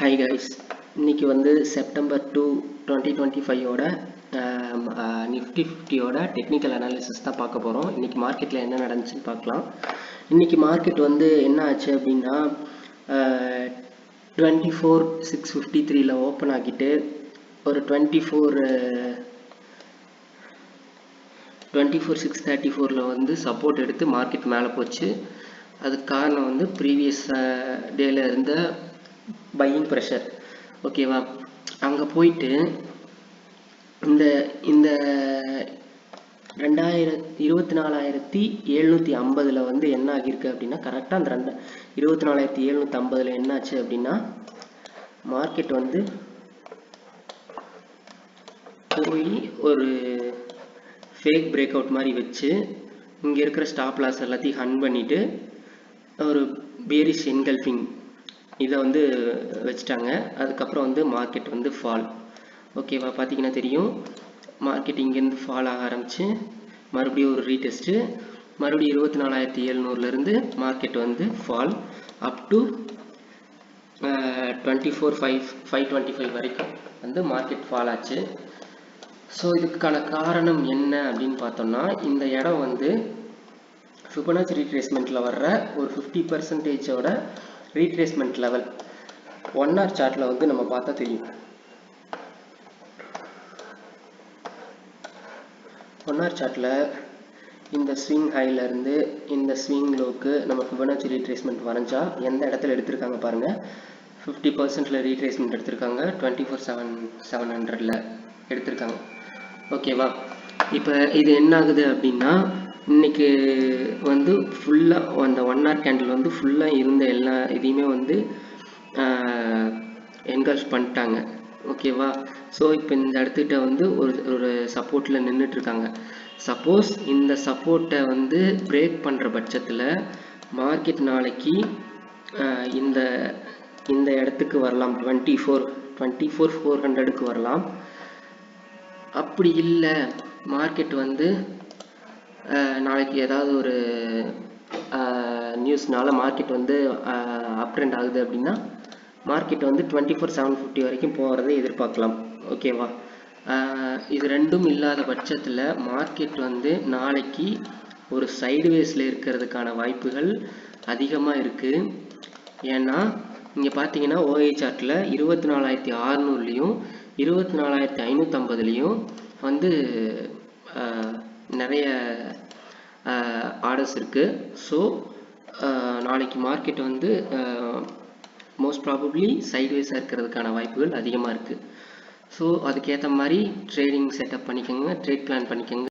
High guys இன்னைக்கு வந்து September two twenty twenty ஃபைவோட நிஃப்டி ஃபிஃப்டியோட டெக்னிக்கல் அனாலிசிஸ் தான் பார்க்க போகிறோம் இன்னைக்கு மார்க்கெட்டில் என்ன நடந்துச்சுன்னு பார்க்கலாம். இன்னைக்கு மார்க்கெட் வந்து என்ன ஆச்சு அப்படின்னா டுவெண்ட்டி ஃபோர் சிக்ஸ் ஃபிஃப்டி த்ரீல ஓப்பன் ஆகிட்டு ஒரு twenty four twenty four six thirty ஃபோரில் வந்து சப்போர்ட் எடுத்து மார்க்கெட் மேலே போச்சு. அதுக்கு காரணம் வந்து ப்ரீவியஸ் டேல இருந்த பையிங் ப்ரெஷர் ஓகேவா அங்கே போயிட்டு இந்த இந்த ரெண்டாயிரத்தி இருபத்தி நாலாயிரத்தி எழுநூற்றி ஐம்பதில் வந்து என்ன ஆகியிருக்கு அப்படின்னா கரெக்டாக அந்த ரெண்டு இருபத்தி நாலாயிரத்தி எழுநூற்றி ஐம்பதில் என்னாச்சு அப்படின்னா மார்க்கெட் வந்து போய் ஒரு ஃபேக் பிரேக் அவுட் மாதிரி வச்சு இங்கே இருக்கிற ஸ்டாப் லாஸ் எல்லாத்தையும் ஹன் பண்ணிவிட்டு ஒரு பேரிஷ் என்கல்ஃபிங் இதை வந்து வச்சுட்டாங்க. அதுக்கப்புறம் வந்து மார்க்கெட் வந்து ஃபால் ஓகேவா பார்த்தீங்கன்னா தெரியும். மார்க்கெட் இங்கேருந்து ஃபால் ஆக ஆரம்பிச்சு மறுபடியும் ஒரு ரீடெஸ்ட்டு மறுபடியும் இருபத்தி நாலாயிரத்தி எழுநூறுலேருந்து மார்க்கெட் வந்து fall up to twenty four five five twenty five வரைக்கும் வந்து மார்க்கெட் ஃபால் ஆச்சு. ஸோ இதுக்கான காரணம் என்ன அப்படின்னு பார்த்தோம்னா இந்த இடம் வந்து ஃபிபனாச்சி ரீட்ரேஸ்மெண்ட்டில் வர்ற ஒரு ஃபிஃப்டி பர்சன்டேஜோட ரீட்ரேஸ்மெண்ட் லெவல் ஒன் ஆர் சார்ட்டில் வந்து நம்ம பார்த்தா தெரியும். ஒன் ஆர் சார்ட்டில் இந்த ஸ்விங் ஹைலேருந்து இந்த ஸ்விங் லோக்கு நம்ம ஃபிபனாச்சி ரீட்ரேஸ்மெண்ட் வரைஞ்சா எந்த இடத்துல எடுத்திருக்காங்க பாருங்கள் ஃபிஃப்டி பர்சன்டில் ரீட்ரேஸ்மெண்ட் எடுத்திருக்காங்க. டுவெண்ட்டி ஃபோர் செவன் செவன் ஹண்ட்ரடில் எடுத்திருக்காங்க. ஓகேவா இப்போ இது என்ன ஆகுது அப்படின்னா இன்னைக்கு வந்து ஃபுல்லாக அந்த ஒன் ஹவர் கேண்டில் வந்து ஃபுல்லாக இருந்த எல்லா இதையுமே வந்து என்கரேஜ் பண்ணிட்டாங்க. ஓகேவா ஸோ இப்போ இந்த இடத்துக்கிட்ட வந்து ஒரு ஒரு சப்போர்ட்டில் நின்றுட்டுருக்காங்க சப்போஸ் இந்த சப்போர்ட்டை வந்து பிரேக் பண்ணுற பட்சத்தில் மார்க்கெட் நாளைக்கு இந்த இந்த இடத்துக்கு வரலாம். Twenty four twenty four four ஹண்ட்ரடுக்கு வரலாம். அப்படி இல்லை. மார்க்கெட் வந்து நாளைக்கு ஏதாவது ஒரு நியூஸ்னால மார்க்கெட் வந்து அப் ட்ரெண்ட் ஆகுது அப்படின்னா மார்க்கெட் வந்து டுவெண்ட்டி ஃபோர் செவன் ஃபிஃப்டி வரைக்கும் போகிறதை எதிர்பார்க்கலாம். ஓகேவா இது ரெண்டும் இல்லாத பட்சத்தில் மார்க்கெட் வந்து நாளைக்கு ஒரு சைடுவேஸில் இருக்கிறதுக்கான வாய்ப்புகள் அதிகமாக இருக்குது ஏன்னா இங்கே பார்த்தீங்கன்னா ஓஏ சார்ட்டில் இருபத்தி நாலாயிரத்தி அறநூறுலேயும் இருபத்தி நாலாயிரத்தி ஐநூற்றம்பதுலேயும் வந்து நிறைய ஆர்டர்ஸ் இருக்குது ஸோ நாளைக்கு மார்க்கெட் வந்து மோஸ்ட் ப்ராபப்ளி சைட்வேஸாக இருக்கிறதுக்கான வாய்ப்புகள் அதிகமாக இருக்குது ஸோ அதுக்கேற்ற மாதிரி ட்ரேடிங் செட்டப் பண்ணிக்கோங்க ட்ரேட் பிளான் பண்ணிக்கோங்க.